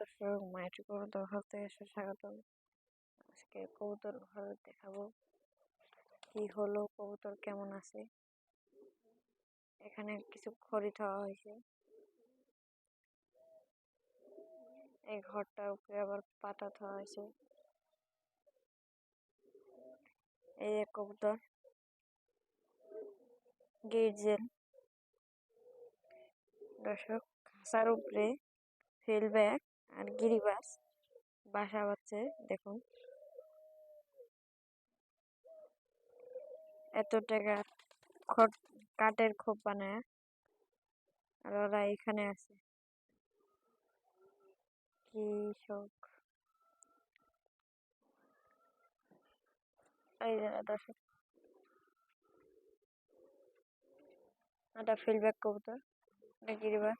দর্শক মায়ের কবুতর ঘর এসে স্বাগতম আজকে কবুতর ঘর দেখাবো কি হলো কবুতর কেমন আছে এখানে কিছু খড়ি খাওয়া হয়েছে এই ঘরটার উপরে আবার পাতা খাওয়া হয়েছে এই এক কবুতর গির্জেল দর্শক খাঁচার উপরে ফিল ব্যাগ আর গিরিবাস, বাসা বাচ্ছে দেখুন। এত টাকা খট, কাঠের খোপ বানায় আর ওরা এখানে আছে। কি শোক। এই যারা দর্শক। এটা ফিল্ডব্যাক কবুতর, এটা গিরিবাস।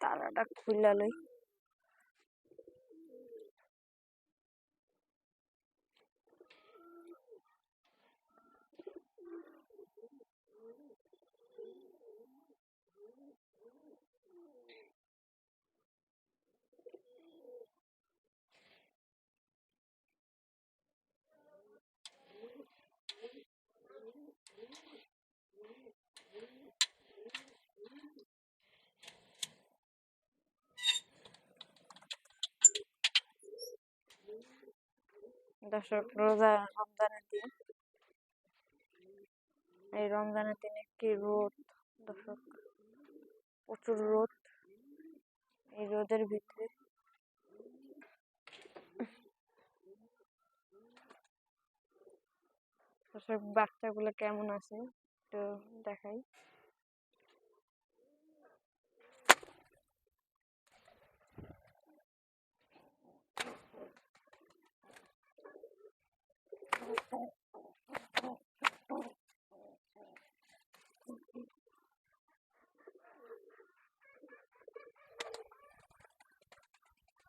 তারাটা খুললা দর্শক রোজা, রমজানের দিন। এই রমজানের দিন একটি রোদ দর্শক প্রচুর রোদ। এই রোদের ভিতরে দর্শক বাচ্চাগুলো কেমন আছে? একটু দেখাই।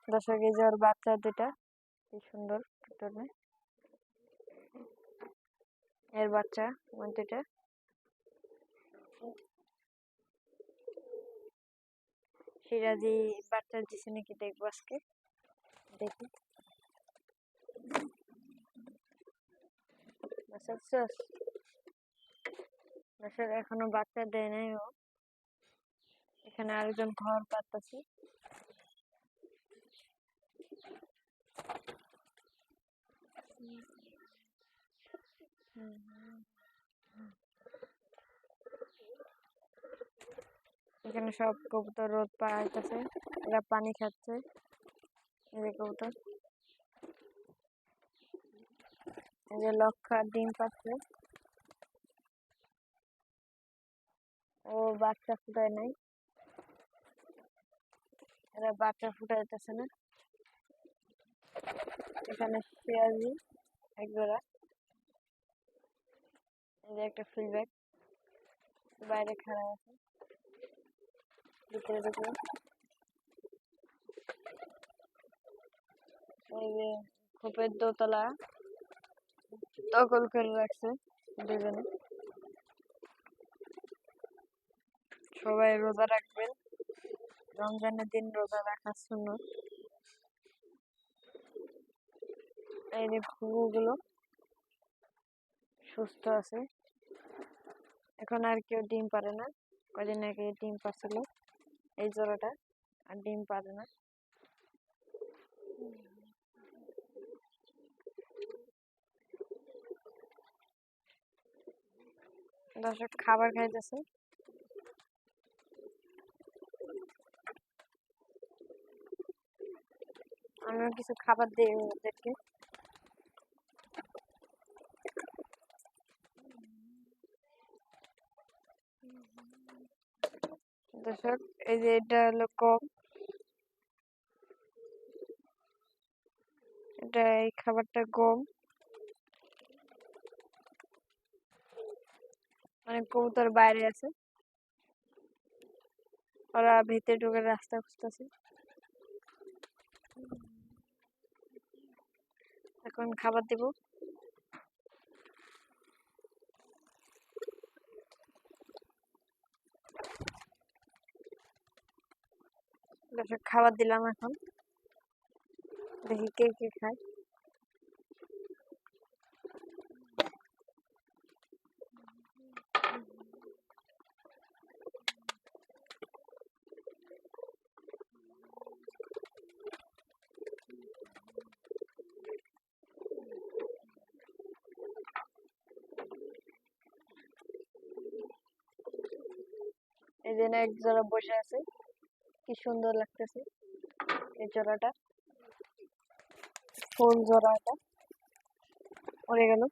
দর্শক এই যে ওর বাচ্চা দুটা কি সুন্দর এর বাচ্চা দুটা সিরাজি বাচ্চা দিছে নাকি দেখব আজকে। দেখি। এখনও বাচ্চা দেয় নাই ও। এখানে আরেকজন ঘর পাতাছি এখানে সব কবুতর রোদ পাড়াইতেছে, এরা পানি খাচ্ছে। এই যে কবুতর। এই যে লক্ষা ডিম পাচ্ছে ও বাচ্চা ফুটায় নাই। এরা বাচ্চা ফুটাইতেছে না। এখানে পেঁয়াজি এক জোড়া একটা ফিডব্যাক বাইরে খাড়া আছে। ভিতরে ঢুকলো এই যে খোপের দোতলা। দখল করে রাখছে দুজনে। সবাই রোজা রাখবেন। রমজানের দিন রোজা রাখার জন্য এই যে গুলো সুস্থ আছে। এখন আর কেউ ডিম পারে না। কদিন আগে ডিম পাচ্ছিল এই জোড়াটা, আর ডিম পারে না। দর্শক খাবার খাইতেছে। আমিও কিছু খাবার দিই ওদেরকে দর্শক এই যে এটা হলো কম এটা এই খাবারটা গম মানে কবুতর বাইরে আছে। ওরা ভিতরে ঢুকে রাস্তা খুঁজতেছে। এখন খাবার দিব। দর্শক খাবার দিলাম এখন। দেখি কে কে খায়। এই জন্য এক জোড়া বসে আছে। কি সুন্দর লাগতেছে এই জোড়াটা। ফুল জোড়াটা। উড়ে গেল।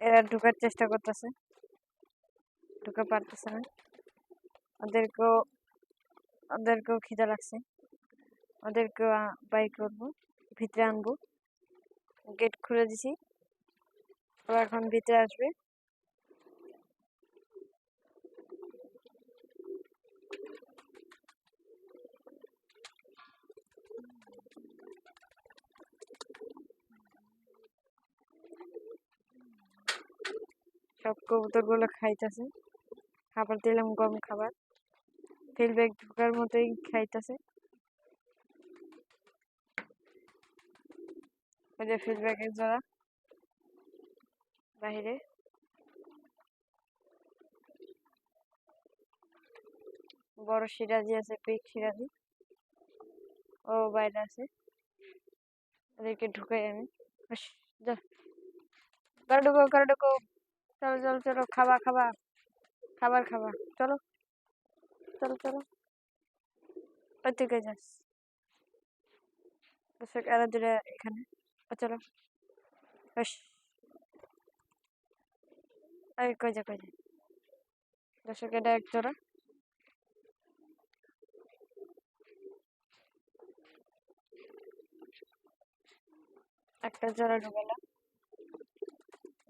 এরা ঢুকার চেষ্টা করতেছে। ঢুকে পারতেছে না। ওদেরকেও ওদেরকেও খিদে লাগছে। ওদেরকেও বাই করব, ভিতরে আনব। গেট খুলে দিছি। ওরা এখন ভিতরে আসবে। সব কবুতরগুলো খাইতেছে। খাবার দিলাম গরম খাবার। ফিল ব্যাগ ঢোকার মতোই খাইতেছে। ওই যে ফিল ব্যাগের জোড়া বাহিরে। বড় সিরাজি আছে পিক সিরাজি ও বাইরে আছে। ওদেরকে ঢুকাই আমি। যা। করে ঢুকো করে ঢুকো চলো চলো চলো, খাবা খাবা। খাবার খাবা। চলো চলো চলো। ওই থেকে যাস। দর্শক এরা দূরে এখানে। ও, চলো। এই কই যা কই যা। দর্শক এটা এক জোড়া। একটা জোড়া ঢুকালাম।